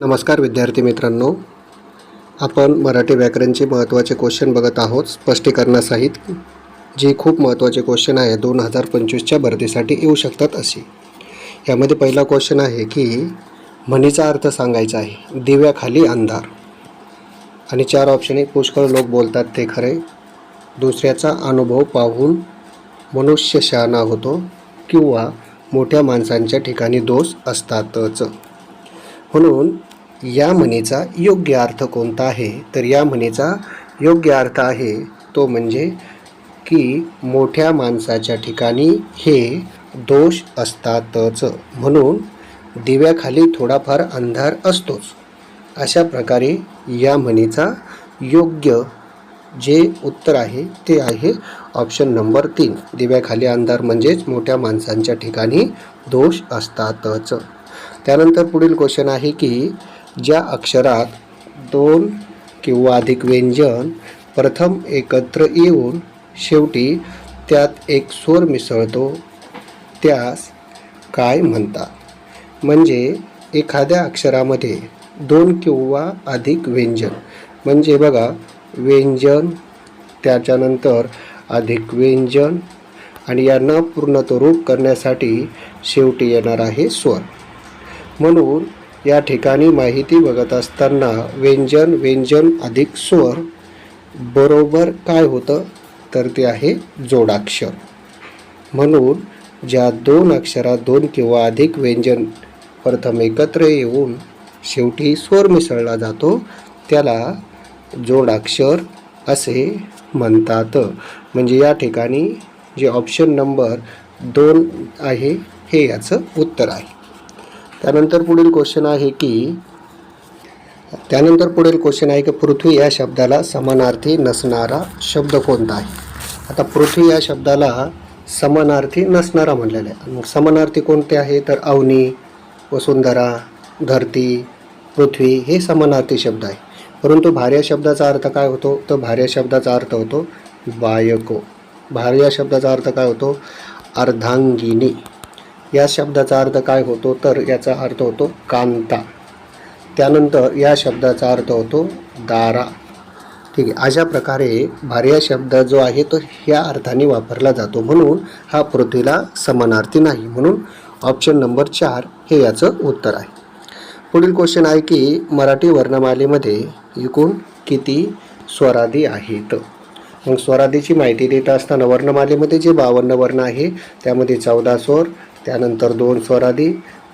नमस्कार विद्यार्थी मित्रांनो. आपण मराठी व्याकरणचे महत्त्वाचे क्वेश्चन बघत आहोत स्पष्टीकरणासहित जी खूप महत्त्वाचे क्वेश्चन आहे दोन हजार पंचवीसच्या भरतीसाठी येऊ शकतात असे. यामध्ये पहिला क्वेश्चन आहे की म्हणीचा अर्थ सांगायचा आहे दिव्याखाली अंधार. आणि चार ऑप्शन आहे पुष्कळ लोक बोलतात ते खरे. दुसऱ्याचा अनुभव पाहून मनुष्य शहाणा होतो किंवा मोठ्या माणसांच्या ठिकाणी दोष असतातच. म्हणून या म्हणीचा योग्य अर्थ कोणता आहे? तर या म्हणीचा योग्य अर्थ आहे तो म्हणजे की मोठ्या माणसाच्या ठिकाणी हे दोष असतातच. म्हणून दिव्याखाली थोडाफार अंधार असतोच. अशा प्रकारे या म्हणीचा योग्य जे उत्तर आहे ते आहे ऑप्शन नंबर तीन. दिव्याखाली अंधार म्हणजेच मोठ्या माणसांच्या ठिकाणी दोष असतातच. त्यानंतर पुढील क्वेश्चन आहे की ज्या अक्षरात दोन किंवा अधिक व्यंजन प्रथम एकत्र येऊन शेवटी त्यात एक स्वर मिसळतो त्यास काय म्हणतात? म्हणजे एखाद्या अक्षरामध्ये दोन किंवा अधिक व्यंजन. म्हणजे बघा व्यंजन त्याच्यानंतर अधिक व्यंजन आणि यांना पूर्णत्वरूप करण्यासाठी शेवटी येणार आहे स्वर. म्हणून या ठिकाणी माहिती बघत असताना व्यंजन व्यंजन अधिक स्वर. बरोबर काय होतं? तर ते आहे जोडाक्षर. म्हणून ज्या दोन अक्षरात दोन किंवा अधिक व्यंजन प्रथम एकत्र येऊन शेवटी स्वर मिसळला जातो त्याला जोडाक्षर असे म्हणतात. म्हणजे या ठिकाणी जे ऑप्शन नंबर दोन आहे हे याचं उत्तर आहे. त्यानंतर पुढील क्वेश्चन आहे की त्यानंतर पुढील क्वेश्चन आहे की पृथ्वी या शब्दाला समानार्थी नसणारा शब्द कोणता आहे? आता पृथ्वी या शब्दाला समानार्थी नसणारा म्हणलेला आहे. मग समानार्थी कोणते आहे? तर अवनी वसुंधरा धरती पृथ्वी हे समानार्थी शब्द आहे. परंतु भार्या शब्दाचा अर्थ काय होतो? तर भार्या शब्दाचा अर्थ होतो बायको. भार्या शब्दाचा अर्थ काय होतो? अर्धांगिनी. या शब्दाचा अर्थ काय होतो? तर याचा अर्थ होतो कांता. त्यानंतर या शब्दाचा अर्थ होतो दारा. ठीक आहे. अशा प्रकारे भार्या शब्द जो आहे तो ह्या अर्थाने वापरला जातो. म्हणून हा पृथ्वीला समानार्थी नाही. म्हणून ऑप्शन नंबर चार हे याचं उत्तर आहे. पुढील क्वेश्चन आहे की मराठी वर्णमालेमध्ये एकूण किती स्वरादी आहेत? मग स्वरादीची माहिती देत असताना वर्णमालेमध्ये जे बावन्न वर्ण आहे त्यामध्ये चौदा स्वर त्यानंतर दोन स्वरादी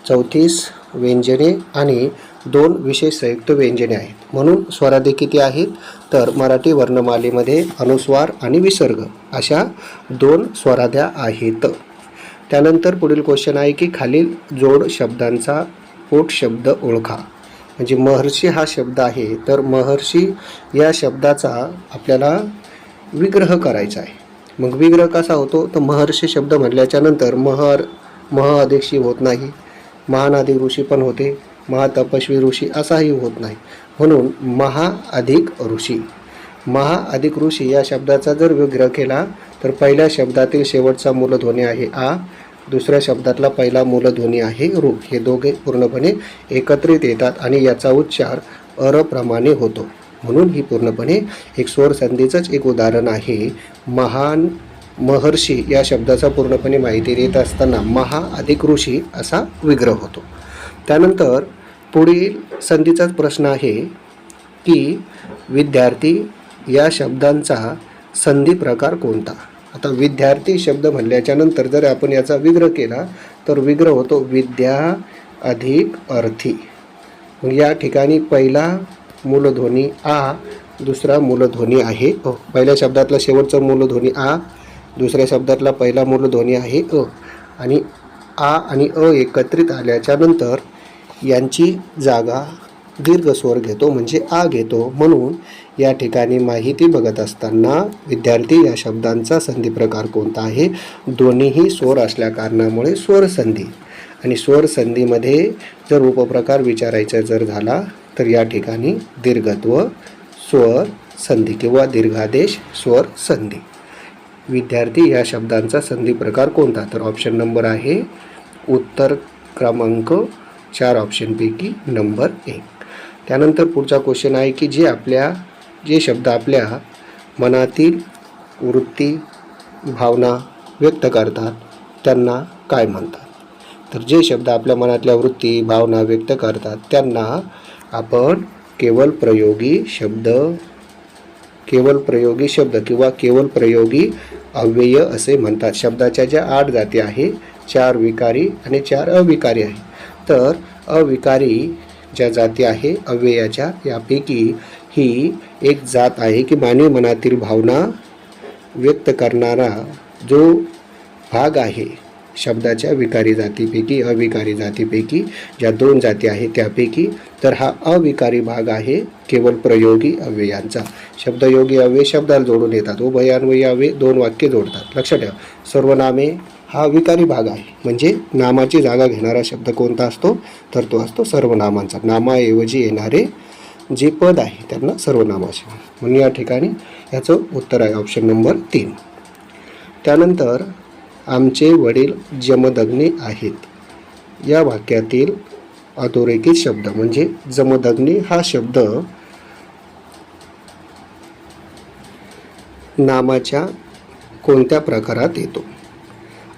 चौतीस व्यंजने आणि दोन विशेष संयुक्त व्यंजने आहेत. म्हणून स्वरादी किती आहेत? तर मराठी वर्णमालेमध्ये अनुस्वार आणि विसर्ग अशा दोन स्वराद्या आहेत. त्यानंतर पुढील क्वेश्चन आहे की खालील जोड शब्दांचा पोट शब्द ओळखा. म्हणजे महर्षी हा शब्द आहे तर महर्षी या शब्दाचा आपल्याला विग्रह करायचा आहे. मग विग्रह कसा होतो? तर महर्षी शब्द म्हटल्याच्या नंतर महर मह होत नाही. महान अधिक ऋषी पण होते. महातपस्वी ऋषी असाही होत नाही. म्हणून महाअधिक ऋषी. महा अधिक ऋषी या शब्दाचा जर विग्रह केला तर पहिल्या शब्दातील शेवटचा मूलध्वनी आहे आ. दुसऱ्या शब्दातला पहिला मूलध्वनी आहे रू हे दोघे पूर्णपणे एकत्रित येतात आणि याचा उच्चार अरप्रमाणे होतो. म्हणून ही पूर्णपणे एक स्वर संधीचंच एक उदाहरण आहे. महान महर्षी या शब्दाचा पूर्णपणे माहिती देत असताना महा अधिक ऋषी असा विग्रह होतो. त्यानंतर पुढील संधीचाच प्रश्न आहे की विद्यार्थी या शब्दांचा संधी प्रकार कोणता? आता विद्यार्थी शब्द म्हणल्याच्या नंतर जर आपण याचा विग्रह केला तर विग्रह होतो विद्या अधिक अर्थी. या ठिकाणी पहिला मूलध्वनी आ दुसरा मूलध्वनी आहे. पहिल्या शब्दातला शेवटचा मूलध्वनी आ दुसऱ्या शब्दातला पहिला मूलध्वनी आहे अ. आणि आ आणि अ एकत्रित आल्याच्यानंतर यांची जागा दीर्घ स्वर घेतो म्हणजे आ घेतो. म्हणून या ठिकाणी माहिती बघत असताना विद्यार्थी या शब्दांचा संधी प्रकार कोणता आहे? दोन्हीही स्वर असल्या कारणामुळे स्वर संधी. आणि स्वर संधीमध्ये जर उपप्रकार विचारायचा जर झाला तर या ठिकाणी दीर्घत्व स्वर संधी किंवा दीर्घादेश स्वर संधी. विद्यार्थी या शब्दांचा संधी प्रकार कोणता? तर ऑप्शन नंबर आहे उत्तर क्रमांक चार ऑप्शनपैकी नंबर एक. त्यानंतर पुढचा क्वेश्चन आहे की जे आपल्या जे शब्द आपल्या मनातील वृत्ती भावना व्यक्त करतात त्यांना काय म्हणतात? तर जे शब्द आपल्या मनातल्या वृत्ती भावना व्यक्त करतात त्यांना आपण केवळ प्रयोगी शब्द केवळ प्रयोगी शब्द किंवा केवळ प्रयोगी अव्यय असे म्हणतात. शब्दाच्या ज्या आठ जाती आहे चार विकारी आणि चार अविकारी आहे तर अविकारी ज्या जाती आहे अव्ययाच्या यापैकी ही एक जात आहे की मानवी मनातील भावना व्यक्त करणारा जो भाग आहे. शब्दाच्या विकारी जातीपैकी अविकारी जातीपैकी ज्या दोन जाती आहेत त्यापैकी तर हा अविकारी भाग आहे केवळ प्रयोगी अव्ययांचा. शब्दयोगी अव्यय शब्दाला जोडून येतात. उभयान्वयी अव्यय दोन वाक्य जोडतात. लक्षात ठेवा. सर्वनामे हा विकारी भाग आहे. म्हणजे नामाची जागा घेणारा शब्द कोणता असतो? तर तो असतो सर्वनामांचा. नामाऐवजी येणारे जे पद आहे त्यांना सर्वनामाचे. म्हणून या ठिकाणी याचं उत्तर आहे ऑप्शन नंबर तीन. त्यानंतर आमचे वडील जमदग्नी आहेत. या वाक्यातील अधोरेखित शब्द म्हणजे जमदग्नी हा शब्द नामाच्या कोणत्या प्रकारात येतो?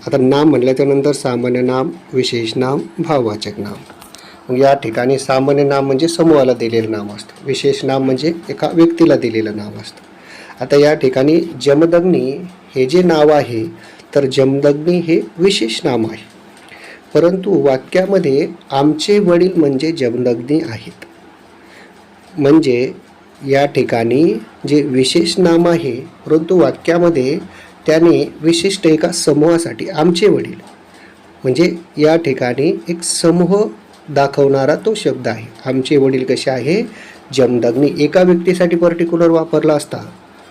आता नाम म्हटल्याच्या नंतर सामान्य नाम विशेष नाम भाववाचक नाम. मग या ठिकाणी सामान्य नाम म्हणजे समूहाला दिलेलं नाम असतं. विशेष नाम म्हणजे एका व्यक्तीला दिलेलं नाम असतं. आता या ठिकाणी जमदग्नी हे जे नाव आहे तर जमदग्नी हे विशेष नाम आहे. परंतु वाक्यामध्ये आमचे वडील म्हणजे जमदग्नी आहेत. म्हणजे या ठिकाणी जे विशेष नाम आहे परंतु वाक्यामध्ये त्याने विशिष्ट एका समूहासाठी आमचे वडील. म्हणजे या ठिकाणी एक समूह दाखवणारा तो शब्द आहे. आमचे वडील कसे आहे? जमदग्नी एका व्यक्तीसाठी पर्टिक्युलर वापरला असता.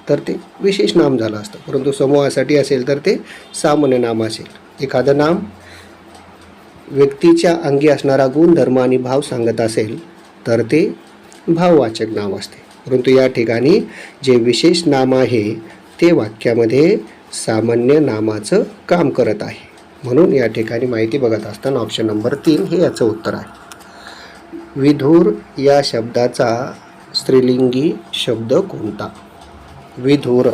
तर ते विशेष नाम झालं असतं. परंतु समूहासाठी असेल तर ते सामान्य नाम असेल. एखादं नाम व्यक्तीच्या अंगी असणारा गुणधर्म आणि भाव सांगत असेल तर ते भाववाचक नाम असते. परंतु या ठिकाणी जे विशेष नाम आहे ते वाक्यामध्ये सामान्य नामाचं काम करत आहे. म्हणून या ठिकाणी माहिती बघत असताना ऑप्शन नंबर तीन हे याचं उत्तर आहे. विधूर या शब्दाचा स्त्रीलिंगी शब्द कोणता? विधुर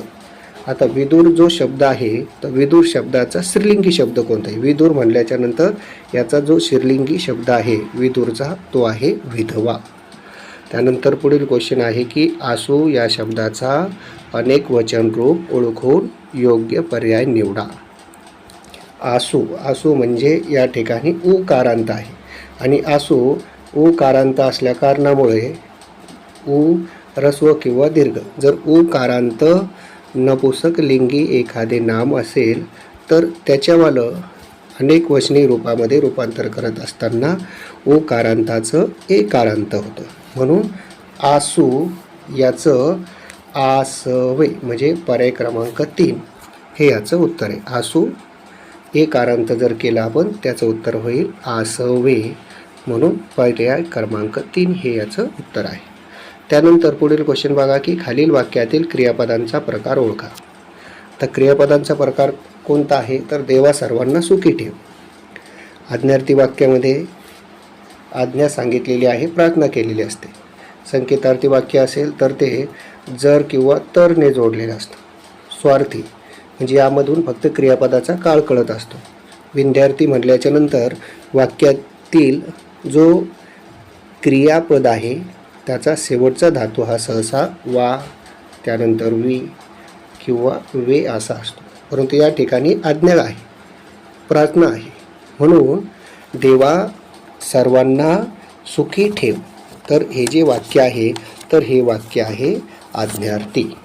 आता विदूर जो शब्द आहे तर विदूर शब्दाचा स्त्रीलिंगी शब्द कोणता आहे? विदूर म्हणल्याच्या नंतर याचा जो स्त्रीलिंगी शब्द आहे विदूरचा तो आहे विधवा. त्यानंतर पुढील क्वेश्चन आहे की आसू या शब्दाचा अनेक वचन रूप ओळखून योग्य पर्याय निवडा. आसू आसू म्हणजे या ठिकाणी उकारांत आहे. आणि आसू उकारांत असल्या कारणामुळे उ रस्व किंवा दीर्घ. जर उकारांत नपुसक लिंगी एखादे नाम असेल तर त्याच्यावालं अनेक वचनी रूपामध्ये रूपांतर करत असताना उकारांताचं एकारांत कारांत होतं. म्हणून आसू याचं आसवे म्हणजे पर्याय क्रमांक तीन हे याचं उत्तर आहे. आसू एकारांत जर केलं आपण त्याचं उत्तर होईल आसवे. म्हणून पर्याय क्रमांक तीन हे याचं उत्तर आहे. त्यानंतर पुढील क्वेश्चन बघा की खालील वाक्यातील क्रियापदांचा प्रकार ओळखा. तर क्रियापदांचा प्रकार कोणता आहे? तर देवा सर्वांना सुखी ठेव. आज्ञार्थी वाक्यामध्ये आज्ञा सांगितलेली आहे प्रार्थना केलेली असते. संकेतार्थी वाक्य असेल तर ते जर किंवा तरने जोडलेलं असतं. स्वार्थी म्हणजे यामधून फक्त क्रियापदाचा काळ कळत असतो. विद्यार्थी म्हटल्याच्या नंतर वाक्यातील जो क्रियापद आहे त्याचा शेवटचा धातू हा सहसा वा त्यानंतर वी किंवा वे असा असतो. परंतु या ठिकाणी आज्ञा आहे प्रार्थना आहे. म्हणून देवा सर्वांना सुखी ठेव. तर हे जे वाक्य आहे तर हे वाक्य आहे आज्ञार्थी.